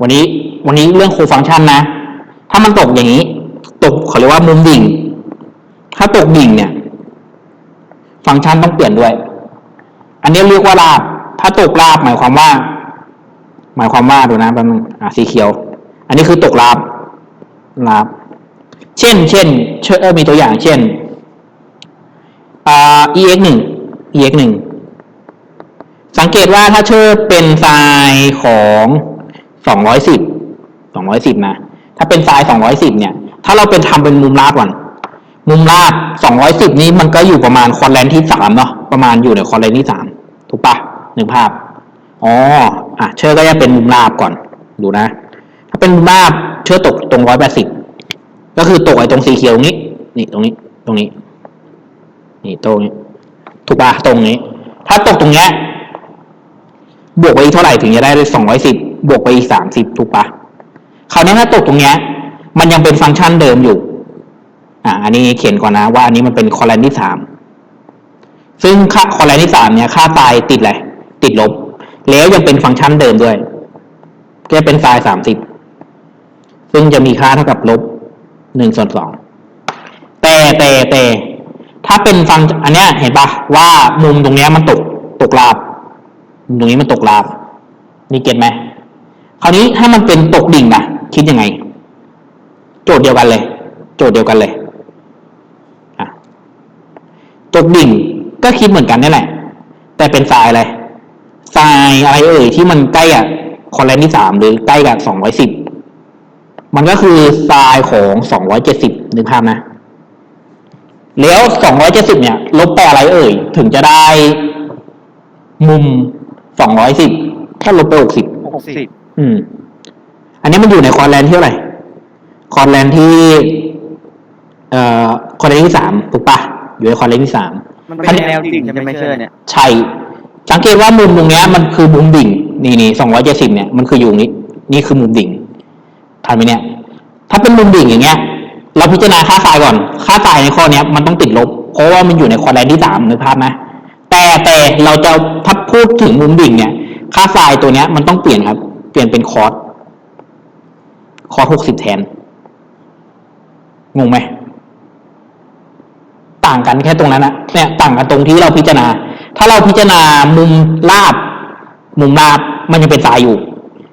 วันนี้วันนี้เรื่องโคฟังก์ชันนะ ถ้ามันตกอย่างนี้ ตกเขาเรียกว่ามุมดิ่ง ถ้าตกดิ่งเนี่ย ฟังก์ชันต้องเปลี่ยนด้วย อันนี้เรียกว่าราบ ถ้าตกราบหมายความว่า หมายความว่าดูนะแป๊บนึงอะสีเขียว อันนี้คือตกราบราบ เช่น เช่นเช่นเออมีตัวอย่างเช่นอ่า ex หนึ่ง ex หนึ่งสังเกตว่าถ้าเชิดเป็นไซน์ของ สองร้อยสิบสองร้อยสิบนะ ถ้าเป็นไซน์สองร้อยสิบเนี่ย ถ้าเราเป็นทำเป็นมุมราบก่อน มุมราบสองร้อยสิบนี้มันก็อยู่ประมาณคอนแลนที่สามเนาะ ประมาณอยู่ในคอนแลนที่สามถูกปะหนึ่งภาพ อ๋อ อะ เชิดก็จะเป็นมุมราบก่อน ดูนะ ถ้าเป็นมุมราบเชิดตกตรงร้อยแปดสิบ ก็คือตกไอ้ตรงสีเขียวนี้ นี่ตรงนี้ ตรงนี้ นี่ตรงนี้ ถูกปะตรงนี้ ถ้าตกตรงเนี้ย บวกไปอีกเท่าไหร่ถึงจะได้สองร้อยสิบ บวกไปอีกสามสิบถูกปะคราวนี้ถ้าตกตรงเนี้ย มันยังเป็นฟังก์ชันเดิมอยู่ อ่า อันนี้เขียนก่อนนะว่าอันนี้มันเป็นคอลเลนที่สามซึ่งค่าคอลเลนที่สามเนี่ย ค่าไซน์ติดอะไรติดลบ แล้วยังเป็นฟังก์ชันเดิมด้วยก็จะเป็นไซน์สามสิบซึ่งจะมีค่าเท่ากับลบหนึ่งส่วนสองแต่แต่แต่ถ้าเป็นฟังอันเนี้ยเห็นปะว่ามุมตรงเนี้ยมันตกตกราบมุมตรงนี้มันตกราบนี่เก็ตไหม คราวนี้ถ้ามันเป็นตกดิ่งนะคิดยังไง โจทย์เดียวกันเลย โจทย์เดียวกันเลยตกดิ่งก็คิดเหมือนกันนี่แหละ แต่เป็นทรายอะไรทรายอะไรเอ่ยที่มันใกล้กับคอนแลนที่สามหรือใกล้กับสองร้อยสิบมันก็คือทรายของสองร้อยเจ็ดสิบนึกภาพนะ แล้วสองร้อยเจ็ดสิบเนี่ย ลบไปอะไรเอ่ย ถึงจะได้มุมสองร้อยสิบถ้าลบไปหกสิบหกสิบ อืม อันนี้มันอยู่ในคอนแลนที่เท่าไหร่คอนแลนที่ เอ่อคอนแลนที่สามถูกปะอยู่ในคอนแลนที่สามมันเป็นแนวดิ่งใช่ไหมเชื่อเนี่ยใช่สังเกตว่ามุมตรงเนี้ยมันคือมุมดิ่ง นี่นี่สองร้อยเจ็ดสิบเนี่ยมันคืออยู่นี้ นี่คือมุมดิ่งทันไหมเนี่ย ถ้าเป็นมุมดิ่งอย่างเงี้ย เราพิจารณาค่าทรายก่อน ค่าทรายในข้อเนี้ยมันต้องติดลบ เพราะว่ามันอยู่ในคอนแลนที่สามนึกภาพนะแต่แต่เราจะถ้าพูดถึงมุมดิ่งเนี่ย ค่าทรายตัวเนี้ยมันต้องเปลี่ยนครับ เปลี่ยนเป็นคอร์สคอร์สหกสิบแทน งงไหม ต่างกันแค่ตรงนั้นนะเนี่ยต่างกันตรงที่เราพิจารณา ถ้าเราพิจารณามุมราบ มุมราบมันยังเป็นทรายอยู่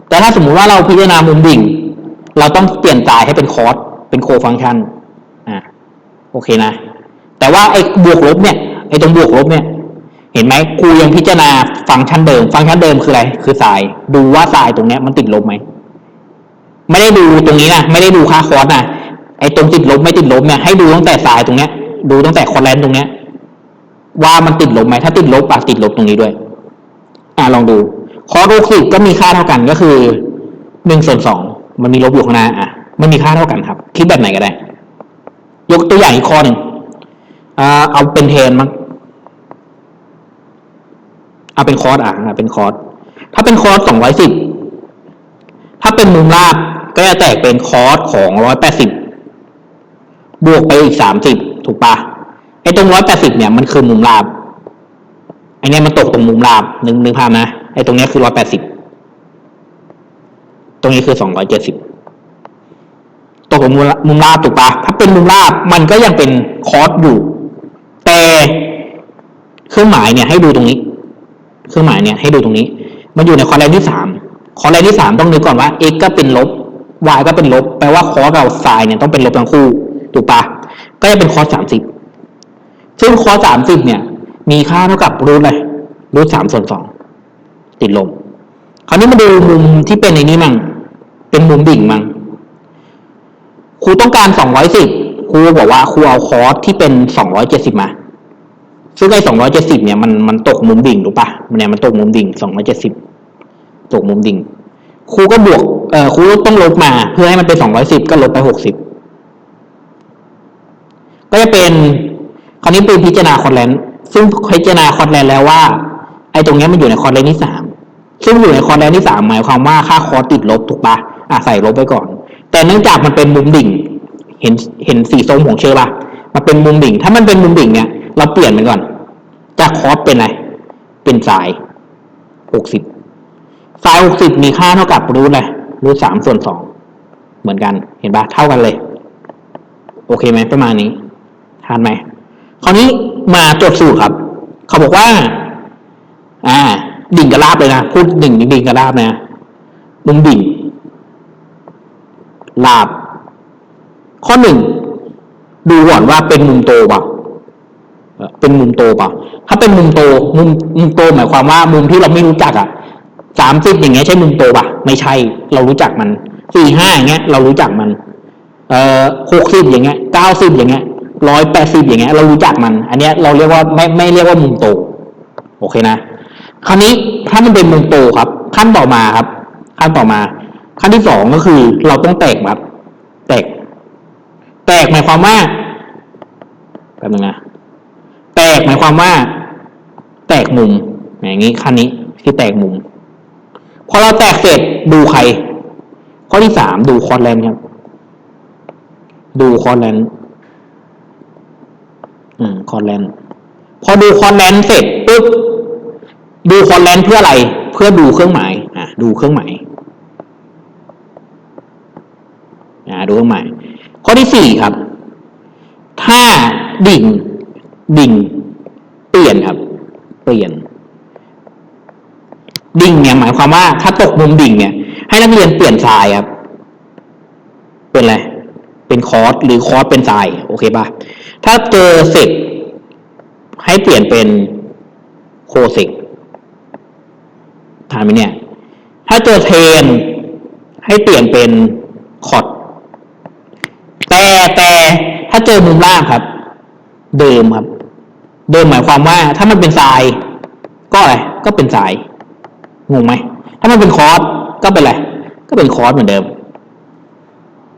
แต่ถ้าสมมุติว่าเราพิจารณามุมดิ่ง เราต้องเปลี่ยนทรายให้เป็นคอร์สเป็นโคฟังชันอ่าโอเคนะ แต่ว่าไอ้บวกลบเนี่ยไอ้ตรงบวกลบเนี่ย เห็นไหมครูยังพิจารณาฟังก์ชันเดิม ฟังก์ชันเดิมคืออะไร คือทราย ดูว่าทรายตรงเนี้ยมันติดลบไหม ไม่ได้ดูตรงนี้นะ ไม่ได้ดูค่าคอร์สนะไอ้ตรงติดลบไม่ติดลบเนี่ยให้ดูตั้งแต่ทรายตรงเนี้ย ดูตั้งแต่คอร์แลนตรงเนี้ย ว่ามันติดลบไหม ถ้าติดลบอะติดลบตรงนี้ด้วย อ่าลองดูคอร์สหกสิบก็มีค่าเท่ากันก็คือหนึ่งส่วนสองมันมีลบอยู่ข้างหน้าอะมันมีค่าเท่ากันครับ คิดแบบไหนก็ได้ ยกตัวอย่างอีกข้อหนึ่งอ่าเอาเป็นเทนมั้ง เอาเป็นคอร์สอะอะเป็นคอร์สถ้าเป็นคอร์สสองร้อยสิบถ้าเป็นมุมราบก็จะแตกเป็นคอร์สของร้อยแปดสิบบวกไปอีกสามสิบถูกปะไอ้ตรงร้อยแปดสิบเนี่ยมันคือมุมราบไอ้นี่มันตกตรงมุมราบนึงนึกภาพนะไอ้ตรงนี้คือร้อยแปดสิบตรงนี้คือสองร้อยเจ็ดสิบตกตรงมุมมุมราบถูกปะถ้าเป็นมุมราบมันก็ยังเป็นคอร์สอยู่ แต่เครื่องหมายเนี่ยให้ดูตรงนี้ เครื่องหมายเนี่ยให้ดูตรงนี้ มันอยู่ในคอร์แลนที่สามคอร์แลนที่สามต้องนึกก่อนว่า x ก็เป็นลบ y ก็เป็นลบ แปลว่าคอร์สกับไซน์เนี่ยต้องเป็นลบทั้งคู่ ถูกปะก็จะเป็นคอสสามสิบซึ่งคอสามสิบเนี่ย มีค่าเท่ากับรูทเลยรูทสามส่วนสองติดลบคราวนี้มาดูมุมที่เป็นในนี้มั่ง เป็นมุมดิ่งมั่งครูต้องการสองร้อยสิบครูบอกว่าครูเอาคอสที่เป็นสองร้อยเจ็ดสิบมา ซึ่งไอ้สองร้อยเจ็ดสิบเนี่ยมันมันตกมุมดิ่งถูกปะมันเนี่ยมันตกมุมดิ่งสองร้อยเจ็ดสิบตกมุมดิ่งครูก็บวกเอ่อครูต้องลบมาเพื่อให้มันเป็นสองร้อยสิบก็ลบไปหกสิบก็จะเป็นคราวนี้เป็นพิจารณาคอร์แลนด์ซึ่งพิจารณาคอร์แลนด์แล้วว่า ไอ้ตรงเนี้ยมันอยู่ในคอร์แลนด์ที่สามซึ่งอยู่ในคอร์แลนด์ที่สามหมายความว่าค่าคอร์ติดลบถูกปะอะใส่ลบไปก่อน แต่เนื่องจากมันเป็นมุมดิ่ง เห็นเห็นสีส้มของเชอร์ปะมันเป็นมุมดิ่ง ถ้ามันเป็นมุมดิ่งเนี่ย เราเปลี่ยนมันก่อน จากคอสเป็นอะไร เป็นสายหกสิบสายหกสิบมีค่าเท่ากับรูทเลยรูทสามส่วนสองเหมือนกันเห็นปะเท่ากันเลย โอเคไหมประมาณนี้ทานไหมคราวนี้มาตรวจสูตรครับ เขาบอกว่า อ่า ดิ่งกับลาบเลยนะพูดดิ่งดิ่งกับลาบนะมุมดิ่งลาบ ข้อหนึ่งดูก่อนว่าเป็นมุมโตเปล่า เป็นมุมโตเปล่าถ้าเป็นมุมโต มุมมุมโตหมายความว่ามุมที่เราไม่รู้จักอะสามสิบอย่างเงี้ยใช่มุมโตป่ะ ไม่ใช่ เรารู้จักมันสี่ห้าอย่างเงี้ย เรารู้จักมัน เอ่อหกสิบอย่างเงี้ยเก้าสิบอย่างเงี้ยร้อยแปดสิบอย่างเงี้ย เรารู้จักมัน อันเนี้ยเราเรียกว่าไม่ไม่เรียกว่ามุมโต โอเคนะ คราวนี้ถ้ามันเป็นมุมโตครับ ขั้นต่อมาครับ ขั้นต่อมา ขั้นที่สองก็คือเราต้องแตกครับ แตก แตกหมายความว่าแป๊บนึงนะ กหมายความว่า แตกมุม อย่างนี้ขั้นนี้คือแตกมุม พอเราแตกเสร็จดูใคร ข้อที่สามดูคอร์แลนครับ ดูคอร์แลนอืมคอร์แลนพอดูคอร์แลนเสร็จปุ๊บดูคอร์แลนเพื่ออะไร เพื่อดูเครื่องหมาย อะ ดูเครื่องหมายอ่าดูเครื่องหมาย ข้อที่สี่ครับ ถ้าดิ่งดิ่ง เปลี่ยนครับ เปลี่ยน ดิ่งเนี่ยหมายความว่า ถ้าตกมุมดิ่งเนี่ย ให้นักเรียนเปลี่ยนทรายครับ เป็นอะไร เป็นคอร์สหรือคอร์สเป็นทราย โอเคปะถ้าเจอเซกให้เปลี่ยนเป็นโคเซกทานไหมเนี่ย ถ้าเจอเทน ให้เปลี่ยนเป็นคอร์ดแต่แต่ถ้าเจอมุมล่างครับ เดิมครับ เดิมหมายความว่าถ้ามันเป็นทราย ก็อะไร ก็เป็นทราย งงไหม ถ้ามันเป็นคอร์สก็เป็นอะไร ก็เป็นคอร์สเหมือนเดิม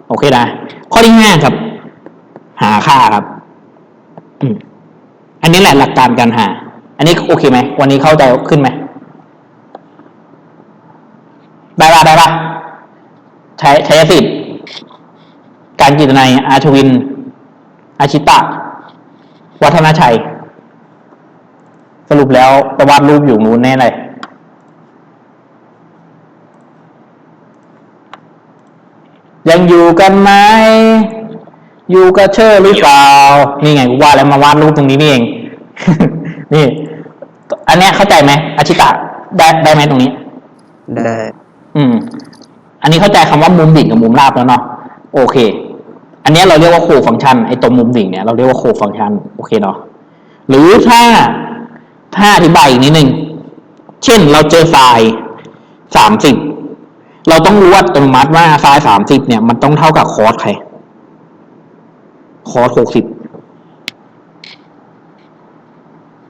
โอเคนะ ข้อที่ห้าครับ หาค่าครับ อืม อันนี้แหละหลักการการหา อันนี้โอเคไหม วันนี้เข้าใจขึ้นไหม ได้ปะได้ปะใช้ใช้สิทธิ์การกิตนัยอาชวิน อาชิตะ วัฒนชัย สรุปแล้วประวาดรูปอยู่นู้นแน่เลยยังอยู่กันไหมอยู่กับเชอร์หรือเปล่า นี่ไงกูว่าแล้วมาวาดรูปตรงนี้นี่เอง นี่ อันเนี้ยเข้าใจไหมอาชิตะได้ได้ไหมตรงนี้ ได้ อืม อันนี้เข้าใจคำว่ามุมดิ่งกับมุมราบแล้วเนาะ โอเค อันเนี้ยเราเรียกว่าโคฟังชัน ไอ้ตรงมุมดิ่งเนี่ยเราเรียกว่าโคฟังชัน โอเคเนาะ หรือถ้า ถ้าอธิบายอีกนิดนึง เช่นเราเจอทรายสามสิบเราต้องรู้อัตโนมัติว่าทรายสามสิบเนี่ยมันต้องเท่ากับคอร์สใคร คอร์สหกสิบ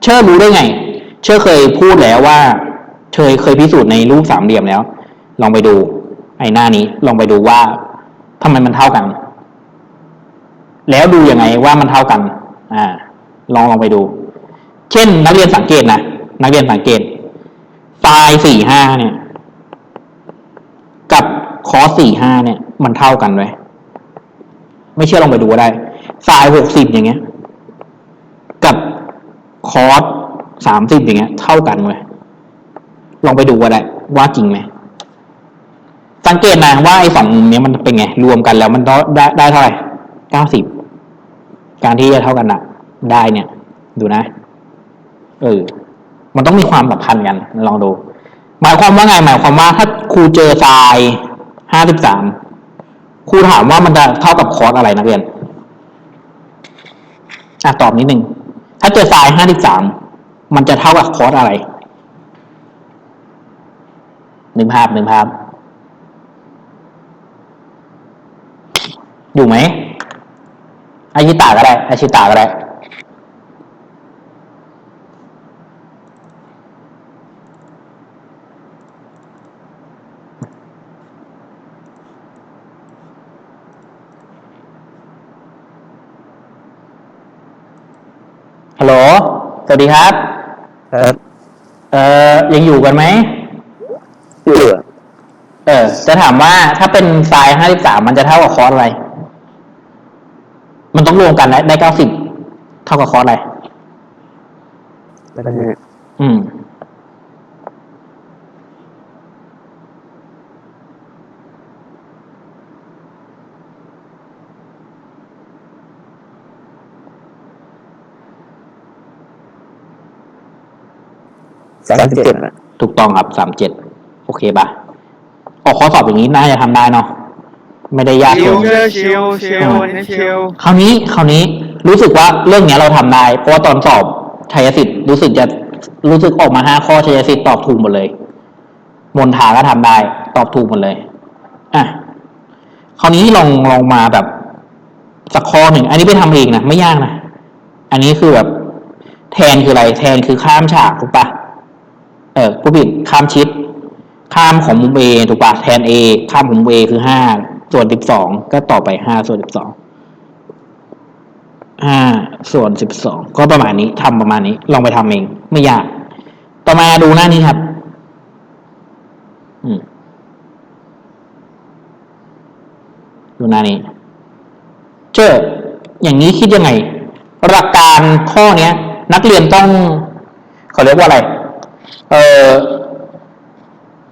เชื่อรู้ได้ไง เชื่อเคยพูดแล้วว่าเคยเคยพิสูจน์ในรูปสามเหลี่ยมแล้ว ลองไปดู ไอ้หน้านี้ ลองไปดูว่าทำไมมันเท่ากัน แล้วดูยังไงว่ามันเท่ากัน อ่า ลองลองไปดู เช่น นักเรียนสังเกตนะนักเรียนสังเกตทรายสี่ห้าเนี่ย กับคอสี่ห้าเนี่ย มันเท่ากันไหมไม่เชื่อลองไปดูก็ได้ทรายหกสิบอย่างเงี้ย กับคอสสามสิบอย่างเงี้ย เท่ากันไหมลองไปดูก็ได้ว่าจริงไหมสังเกตนะว่าไอ้สองมุมเนี้ยมันเป็นไง รวมกันแล้วมันได้ได้ได้เท่าไหร่เก้าสิบการที่จะเท่ากันอะได้เนี่ย ดูนะ เออ มันต้องมีความสัมพันธ์กัน ลองดู หมายความว่าไง หมายความว่าถ้าครูเจอทรายห้าสิบสามครูถามว่ามันจะเท่ากับคอร์สอะไรนักเรียนอะตอบนิดนึง ถ้าเจอทรายห้าสิบสามมันจะเท่ากับคอร์สอะไรหนึ่งภาพหนึ่งภาพ อยู่ไหมอาชิตาก็ได้อาชิตาก็ได้ ฮัลโหล สวัสดีครับ ครับเอ่อยังอยู่กันไหมอยู่เออ จะถามว่าถ้าเป็นไซน์ห้าสิบสามมันจะเท่ากับคอร์สอะไร มันต้องรวมกันได้ได้เก้าสิบเท่ากับคอร์สอะไรไม่ได้อืม สามสิบเจ็ดอะถูกต้องครับสามเจ็ดโอเคปะออกข้อสอบอย่างนี้น่าจะทำได้เนาะไม่ได้ยากชิเกิวนเชอร์ชิวชิวอันนี้ชิวคราวนี้คราวนี้รู้สึกว่าเรื่องเนี้ยเราทำได้ เพราะว่าตอนสอบชัยสิทธิ์รู้สึกจะรู้สึกออกมาห้าข้อชัยสิทธิ์ตอบถูกหมดเลย มนทาก็ทำได้ ตอบถูกหมดเลยอะคราวนี้ลองลองมาแบบสักข้อหนึ่งอันนี้ไปทำเองนะไม่ยากนะอันนี้คือแบบ แทนคืออะไร แทนคือข้ามฉากถูกปะเออผู้ผิดข้ามชิด ข้ามของมุม A ถูกปะแทน A ข้ามของมุม A คือห้าส่วนสิบสองก็ต่อไปห้าส่วนสิบสองห้าส่วนสิบสองก็ประมาณนี้ทำประมาณนี้ ลองไปทำเอง ไม่ยาก ต่อมาดูหน้านี้ครับดูหน้านี้ เจออย่างนี้คิดยังไง หลักการข้อเนี้ย นักเรียนต้องเขาเรียกว่าอะไร เออ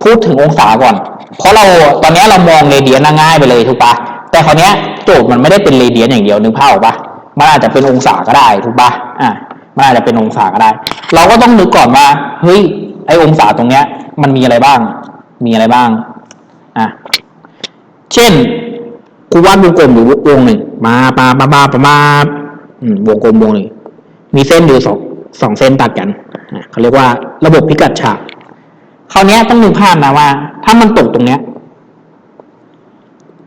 พูดถึงองศาก่อน เพราะเราตอนนี้เรามองเรเดียนง่ายไปเลยถูกปะแต่คราวนี้โจทย์มันไม่ได้เป็นเรเดียนอย่างเดียวนึกภาพออกปะมันอาจจะเป็นองศาก็ได้ถูกปะอะมันอาจจะเป็นองศาก็ได้ เราก็ต้องนึกก่อนว่าเฮ้ยไอองศาตรงเนี้ย มันมีอะไรบ้าง มีอะไรบ้างอะเช่นกูวาดวงกลมหรือวงหนึ่งมาปาปาปาปามาอืมวงกลมวงหนึ่งมีเส้นอยู่สองสองเส้นตัดกัน เขาเรียกว่าระบบพิกัดฉากคราวเนี้ยต้องนึกภาพนะว่า ถ้ามันตกตรงเนี้ย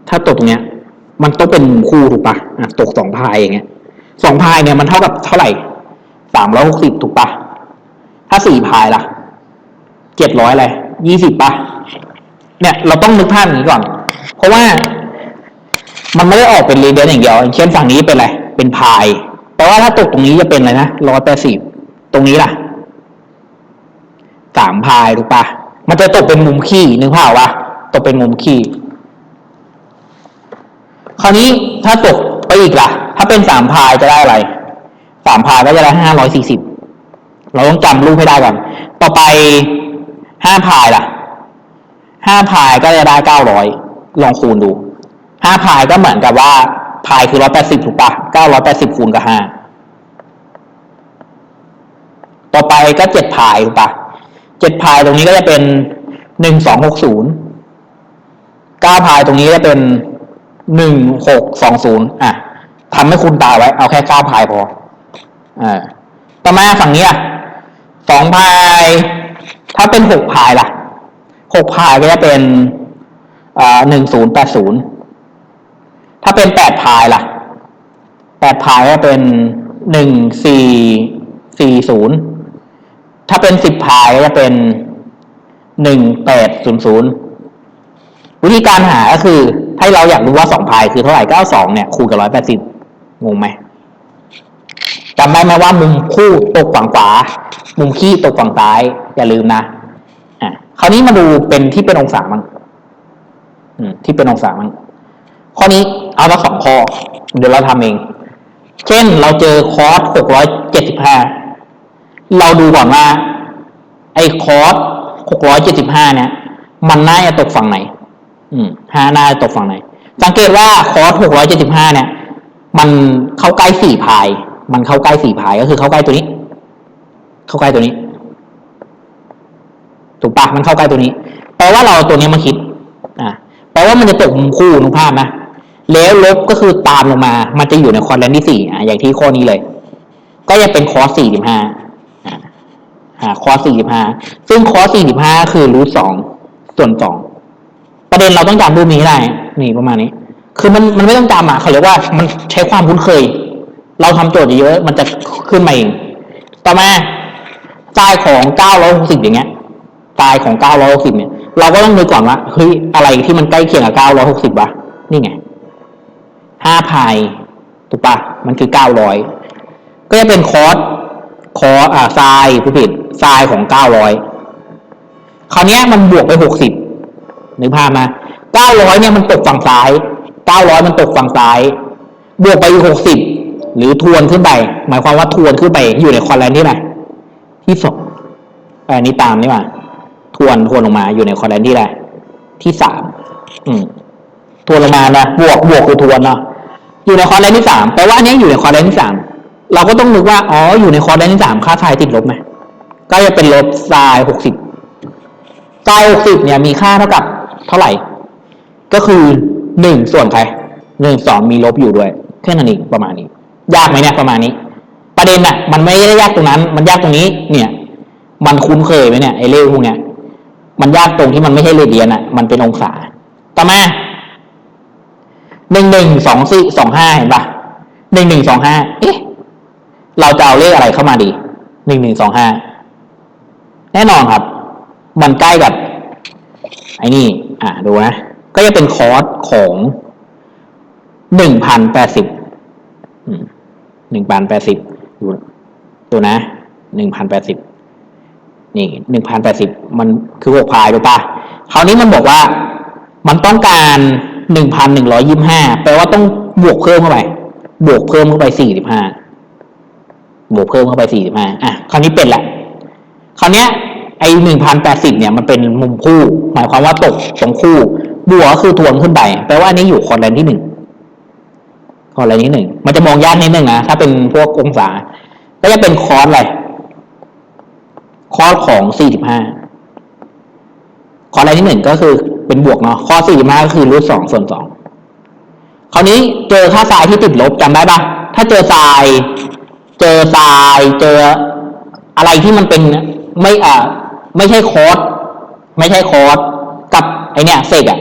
ถ้าตกตรงเนี้ย มันต้องเป็นคู่ถูกปะ่ะตกสองพายอย่างเงี้ยสองพายเนี่ยมันเท่ากับเท่าไหร่สามร้อยหกสิบถูกปะถ้าสี่พายล่ะเจ็ดร้อยอะไรยี่สิบปะเนี่ย เราต้องนึกภาพอย่างนี้ก่อน เพราะว่ามันไม่ได้ออกเป็นเรเดียนอย่างเดียวอย่างเช่นฝั่งนี้เป็นอะไร เป็นพายแปลว่าถ้าตกตรงนี้จะเป็นอะไรนะร้อยแปดสิบตรงนี้ล่ะ สามพายถูกปะมันจะตกเป็นมุมขี้นึกภาพวะตกเป็นมุมขี้คราวนี้ถ้าตกไปอีกล่ะ ถ้าเป็นสามพายจะได้อะไรสามพายก็จะได้ห้าร้อยสี่สิบเราต้องจำรูปให้ได้ก่อน ต่อไปห้าพายล่ะห้าพายก็จะได้เก้าร้อยลองคูณดูห้าพายก็เหมือนกับว่าพายคือร้อยแปดสิบถูกปะเก้าร้อยแปดสิบคูณกับห้าต่อไปก็เจ็ดพายถูกปะ เจ็ดพายตรงนี้ก็จะเป็นหนึ่งสองหกศูนย์เก้าพายตรงนี้ก็เป็นหนึ่งหกสองศูนย์อะทำให้คุณตาไว้ เอาแค่เก้าพายพออ่าต่อมาฝั่งนี้อะสองพาย ถ้าเป็นหกพายล่ะหกพายก็จะเป็นอ่าหนึ่งศูนย์แปดศูนย์ถ้าเป็นแปดพายล่ะแปดพายก็เป็นหนึ่งสี่สี่ศูนย์ ถ้าเป็นสิบพายจะเป็นหนึ่งแปดศูนย์ศูนย์วิธีการหาก็คือถ้เราอยากรู้ว่าสองพายคือเท่าไหร่ก็เอาสองเนี่ยคูณกับร้อยแปดสิบงงไหมจำได้ไหมว่ามุมคู่ตกฝั่งขวา มุมขี้ตกฝั่งซ้าย อย่าลืมนะอะคราวนี้มาดูเป็นที่เป็นองศามั้งที่เป็นองศามั้งข้อนี้เอาละสองข้อ เดี๋ยวเราทำเอง เช่นเราเจอคอร์สหกร้อยเจ็ดสิบห้า เราดูก่อนว่า ไอ้คอร์สหกร้อยเจ็ดสิบห้าเนี่ย มันน่าจะตกฝั่งไหน อืมห้าน่าจะตกฝั่งไหน สังเกตว่าคอร์สหกร้อยเจ็ดสิบห้าเนี่ย มันเข้าใกล้สี่พาย มันเข้าใกล้สี่พายก็คือเข้าใกล้ตัวนี้ เข้าใกล้ตัวนี้ ถูกปะมันเข้าใกล้ตัวนี้ แปลว่าเราตัวนี้มาคิด อ่าแปลว่ามันจะตกมุมคู่นุภาพนะแล้วลบก็คือตามลงมา มันจะอยู่ในคอร์สแลนที่สี่อ่าอย่างที่ข้อนี้เลย ก็จะเป็นคอร์สสี่สิบห้า หาคอสสี่สิบห้าซึ่งคอสสี่สิบห้าคือรูทสองส่วนสองประเด็นเราต้องจำรูปนี้ได้ นี่ประมาณนี้ คือมันมันไม่ต้องจำอะเขาเรียกว่ามันใช้ความคุ้นเคย เราทำโจทย์เยอะมันจะขึ้นมาเอง ต่อมาทรายของเก้าร้อยหกสิบอย่างเงี้ยทรายของเก้าร้อยหกสิบเนี่ย เราก็ต้องนึกก่อนว่า เฮ้ย อะไรที่มันใกล้เคียงกับเก้าร้อยหกสิบวะ นี่ไงห้าพาย ถูกปะ มันคือเก้าร้อยก็จะเป็นคอร์ส คออ่าทรายผู้ผิดทรายของเก้าร้อยคราวนี้มันบวกไปหกสิบนึกภาพมาเก้าร้อยเนี่ยมันตกฝั่งซ้ายเก้าร้อยมันตกฝั่งซ้าย บวกไปอีกหกสิบหรือทวนขึ้นไป หมายความว่าทวนขึ้นไปอยู่ในคอแลนที่ไหนที่สองอันนี้ตามนี่มาทวนทวนลงมาอยู่ในคอแลนที่ไหนที่สามอืมทวนลงมานะบวกบวกคือทวนเนาะอยู่ในคอแลนที่สามแปลว่าอันนี้อยู่ในคอแลนที่สาม เราก็ต้องนึกว่า อ๋อ อยู่ในคอร์แลนที่สามค่าทายติดลบไหมก็จะเป็นลบไซน์หกสิบไซน์หกสิบเนี่ยมีค่าเท่ากับเท่าไหร่ ก็คือหนึ่งส่วนใครหนึ่งสองมีลบอยู่ด้วยแค่นั้นเองประมาณนี้ ยากไหมเนี่ยประมาณนี้ ประเด็นน่ะมันไม่ได้ยากตรงนั้น มันยากตรงนี้ เนี่ย มันคุ้นเคยไหมเนี่ยไอ้เลขพวกเนี้ยมันยากตรงที่มันไม่ใช่เรเดียนอะมันเป็นองศา ต่อมาหนึ่งหนึ่งสองสี่สองห้าเห็นปะหนึ่งหนึ่งสองห้าเอ๊ะ เราจะเอาเลขอะไรเข้ามาดีหนึ่งหนึ่งสองห้าแน่นอนครับ มันใกล้กับ ไอ้นี่ อะดูนะก็จะเป็นคอร์สของหนึ่งพันแปดสิบหนึ่งพันแปดสิบดูดูนะหนึ่งพันแปดสิบนี่หนึ่งพันแปดสิบมันคือหกพายถูกปะคราวนี้มันบอกว่า มันต้องการหนึ่งพันหนึ่งร้อยยี่ห้าแปลว่าต้องบวกเพิ่มเข้าไป บวกเพิ่มเข้าไปสี่สิบห้า บวกเพิ่มเข้าไปสี่สิบห้าอะคราวนี้เป็นแหละคราวเนี้ยไอหนึ่งพันแปดสิบเนี่ยมันเป็นมุมคู่ หมายความว่าตกตรงคู่ บวกก็คือทวนขึ้นไปแปลว่าอันนี้อยู่คอร์ดแลนที่หนึ่งคอร์ดแลนที่หนึ่งมันจะมองยากนิดนึงนะถ้าเป็นพวกองศา ก็จะเป็นคอร์สอะไรคอร์สของสี่สิบห้าคอร์สแลนที่หนึ่งก็คือเป็นบวกเนาะคอร์สสี่สิบห้าก็คือรูทสองส่วนสองคราวนี้เจอค่าทรายที่ติดลบจำได้ปะถ้าเจอทราย เจอทรายเจออะไรที่มันเป็นไม่อ่าไม่ใช่คอร์สไม่ใช่คอร์สกับไอเนี้ยเซกอะ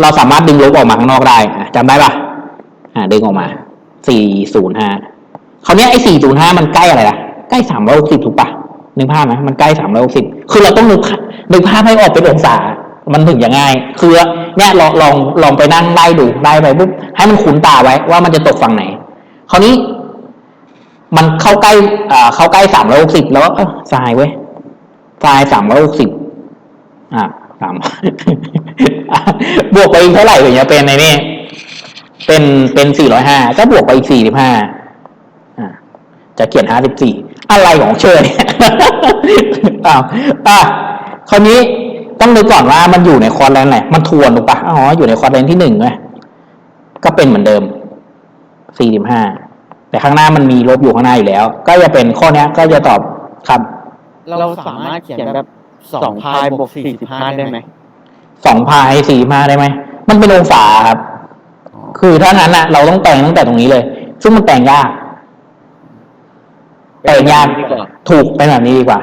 เราสามารถดึงลบออกมาข้างนอกได้จำได้ปะอ่าดึงออกมาสี่ศูนย์ห้าคราวเนี้ยไอสี่ศูนย์ห้ามันใกล้อะไรล่ะ ใกล้สามร้อยหกสิบถูกปะนึกภาพไหมมันใกล้สามร้อยหกสิบคือเราต้องนึกภาพนึกภาพให้ออกเป็นองศา มันถึงจะง่าย คือเนี่ยลองลองลองไปนั่งไล่ดูไล่ไปปุ๊บให้มันคุ้นตาไว้ว่ามันจะตกฝั่งไหน คราวนี้ มันเข้าใกล้อ่าเข้าใกล้สามร้อยหกสิบแล้วก็ทรายเว้ยทรายสามร้อยหกสิบอ่าสามบวกไปอีกเท่าไหร่ถึงจะเป็นในนี่เป็นเป็นสี่ร้อยห้าก็บวกไปอีกสี่สิบห้าอ่าจะเขียนห้าสิบสี่อะไรของเชยเนี่ยอ้าวอะคราวนี้ต้องนึกก่อนว่ามันอยู่ในคอร์ดแลนไหนมันทวนถูกปะอ๋ออยู่ในคอร์ดแลนที่หนึ่งไงก็เป็นเหมือนเดิมสี่สิบห้า แต่ข้างหน้ามันมีลบอยู่ข้างหน้าอยู่แล้ว ก็จะเป็นข้อเนี้ยก็จะตอบครับเราสามารถเขียนแบบสองพายบวกสี่สิบห้าได้ไหมสองพายสี่มาได้ไหมมันเป็นองศาครับ คือถ้างั้นอะ เราต้องแต่งตั้งแต่ตรงนี้เลย ซึ่งมันแต่งยาก แต่งยากดีกว่าถูกเป็นแบบนี้ดีกว่า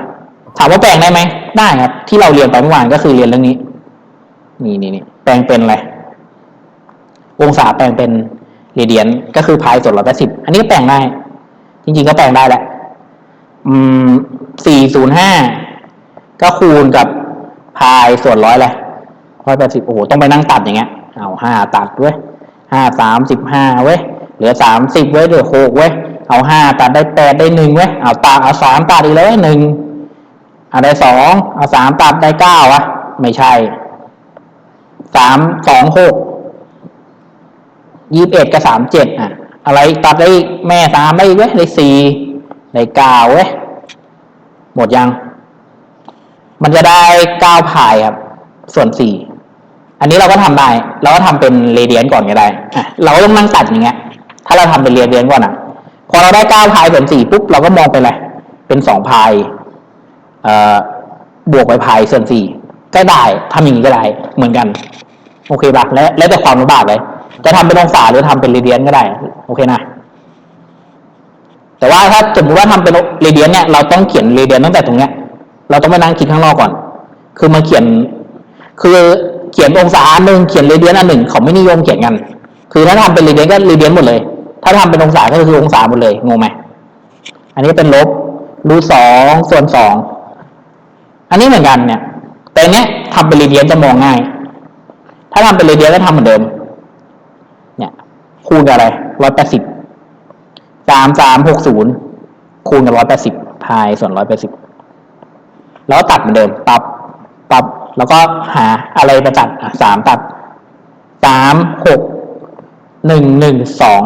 ถามว่าแปลงได้ไหมได้ครับ ที่เราเรียนไปเมื่อวานก็คือเรียนเรื่องนี้ นี่นี่นี่แปลงเป็นอะไรองศาแปลงเป็น เรเดียนก็คือพายส่วนร้อยแปดสิบอันนี้ก็แปลงได้ จริงๆก็แปลงได้แหละ อืมสี่ศูนย์ห้าก็คูณกับพายส่วนร้อยเลยร้อยแปดสิบโอ้โหต้องไปนั่งตัดอย่างเงี้ย เอาห้าตัดเว้ยห้าสามสิบห้าเว้ยเหลือสามสิบเว้ยเหลือหกเว้ยเอาห้าตัดได้แปดได้หนึ่งเว้ยเอาตาเอาสามตัดอีกแล้วเว้ยหนึ่งเอาได้สองเอาสามตัดได้เก้าวะไม่ใช่สามสองหก ยี่สิบเอ็ดกับสามเจ็ดอะ อะไรตัดได้อีกแม่สามได้เว้ยได้สี่ได้เก้าเว้ยหมดยัง มันจะได้เก้าพายครับ ส่วนสี่อันนี้เราก็ทำได้เราก็ทำเป็นเรเดียนก่อนก็ได้อะเราก็ต้องนั่งตัดอย่างเงี้ย ถ้าเราทำเป็นเรเดียนก่อนอะ พอเราได้เก้าพายส่วนสี่ปุ๊บเราก็มองไปเลยเป็นสองพายเอ่อบวกไปพายส่วนสี่ก็ได้ทำอย่างนี้ก็ได้เหมือนกัน โอเคปะและแล้วแต่ความลำบากเลย จะทำเป็นองศาหรือทำเป็นเรเดียนก็ได้ โอเคนะ แต่ว่าถ้าสมมติว่าทำเป็นเรเดียนเนี่ยเราต้องเขียนเรเดียนตั้งแต่ตรงเนี้ย เราต้องไปนั่งคิดข้างนอกก่อน คือมาเขียน คือเขียนองศาอันหนึ่งเขียนเรเดียนอันหนึ่งเขาไม่นิยมเขียนกัน คือถ้าทำเป็นเรเดียนก็เรเดียนหมดเลย ถ้าทำเป็นองศาก็คือองศาหมดเลยงงไหมอันนี้เป็นลบรูทสองส่วนสองอันนี้เหมือนกันเนี่ย แต่อันเนี้ยทำเป็นเรเดียนจะมองง่าย ถ้าทำเป็นเรเดียนก็ทำเหมือนเดิม คูณกับอะไรร้อยแปดสิบสามสามหกศูนย์คูณกับร้อยแปดสิบพายส่วนร้อยแปดสิบแล้วตัดเหมือนเดิมปรับปรับแล้วก็หาอะไรมาตัดอะสามตัดสามหกหนึ่งหนึ่งสอง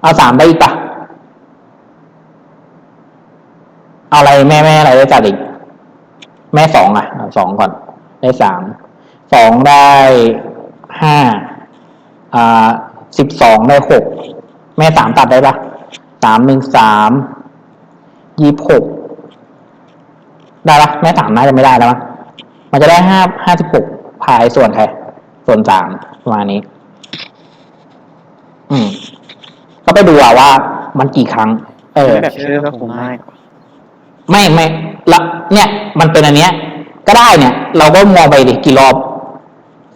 เอาสามได้อีกปะเอาอะไรแม่แม่อะไรได้จัดอีก แม่สองอะสองก่อน ได้สามสองได้ห้าอ่า สิบสองได้หกแม่สามตัดได้ปะสามหนึ่งสามยี่หกได้ปะแม่สามน่าจะไม่ได้แล้วมั้งมันจะได้ห้าห้าสิบหกพายส่วนใครส่วนสามประมาณนี้ อืม ก็ไปดูอะว่า มันกี่ครั้ง เออ แบบชื่อก็คงง่ายกว่าไม่ไม่ละเนี่ย มันเป็นอันเนี้ย ก็ได้เนี่ย เราก็มองไปดิกี่รอบ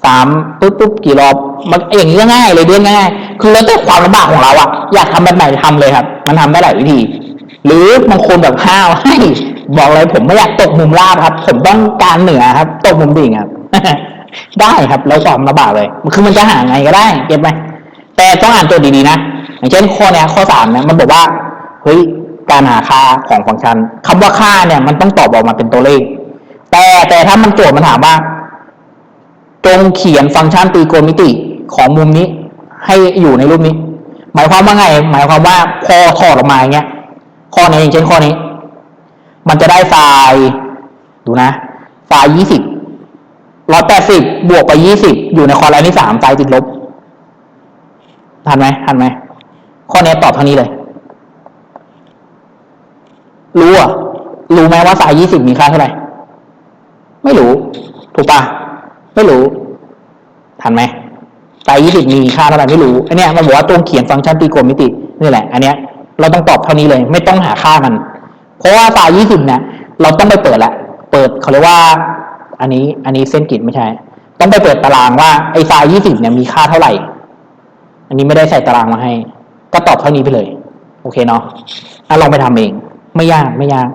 สามปุ๊บปุ๊บกี่รอบมันอย่างนี้ก็ง่ายเลยเรื่องง่ายคือแล้วแต่ความลำบากของเราอะอยากทำแบบไหนทำเลยครับ มันทำได้หลายวิธี หรือบางคนแบบห้าวให้บอกเลยผมไม่อยากตกมุมลาบครับ ผมต้องการเหนือครับ ตกมุมดิ่งครับ ได้ครับแล้วความลำบากเลยคือมันจะหาไงก็ได้เก็ตไหมแต่ต้องอ่านตัวดีๆนะอย่างเช่นข้อเนี้ยข้อสามเนี่ยมันบอกว่าเฮ้ยการหาค่าของฟังก์ชันคำว่าค่าเนี่ยมันต้องตอบออกมาเป็นตัวเลข แต่แต่ถ้ามันโจทย์มันถามว่า จงเขียนฟังก์ชันตรีโกณมิติของมุมนี้ ให้อยู่ในรูปนี้ หมายความว่าไง หมายความว่าพอถอดออกมาอย่างเงี้ย ข้อนี้อย่างเช่นข้อนี้ มันจะได้ไฟล์ดูนะ ไฟล์ยี่สิบร้อยแปดสิบบวกไปยี่สิบอยู่ในคอลัมน์ที่สามไฟล์ติดลบทันไหมทันไหมข้อนี้ตอบเท่านี้เลย รู้อะรู้ไหมว่าไฟล์ยี่สิบมีค่าเท่าไหร่ ไม่รู้ ถูกปะ ไม่รู้ ทันไหมไฟล์ยี่สิบมีค่าเท่าไหร่ไม่รู้ อันเนี้ยมันบอกว่าตรงเขียนฟังก์ชันตรีโกณมิตินี่แหละ อันเนี้ยเราต้องตอบเท่านี้เลย ไม่ต้องหาค่ามัน เพราะว่าไฟล์ยี่สิบเนี่ยเราต้องไปเปิดละเปิดเขาเรียกว่า อันนี้ อันนี้เส้นกริดไม่ใช่ ต้องไปเปิดตารางว่าไอ้ไฟล์ยี่สิบเนี่ยมีค่าเท่าไหร่ อันนี้ไม่ได้ใส่ตารางมาให้ ก็ตอบเท่านี้ไปเลย โอเคเนาะะลองไปทำเอง ไม่ยากไม่ยาก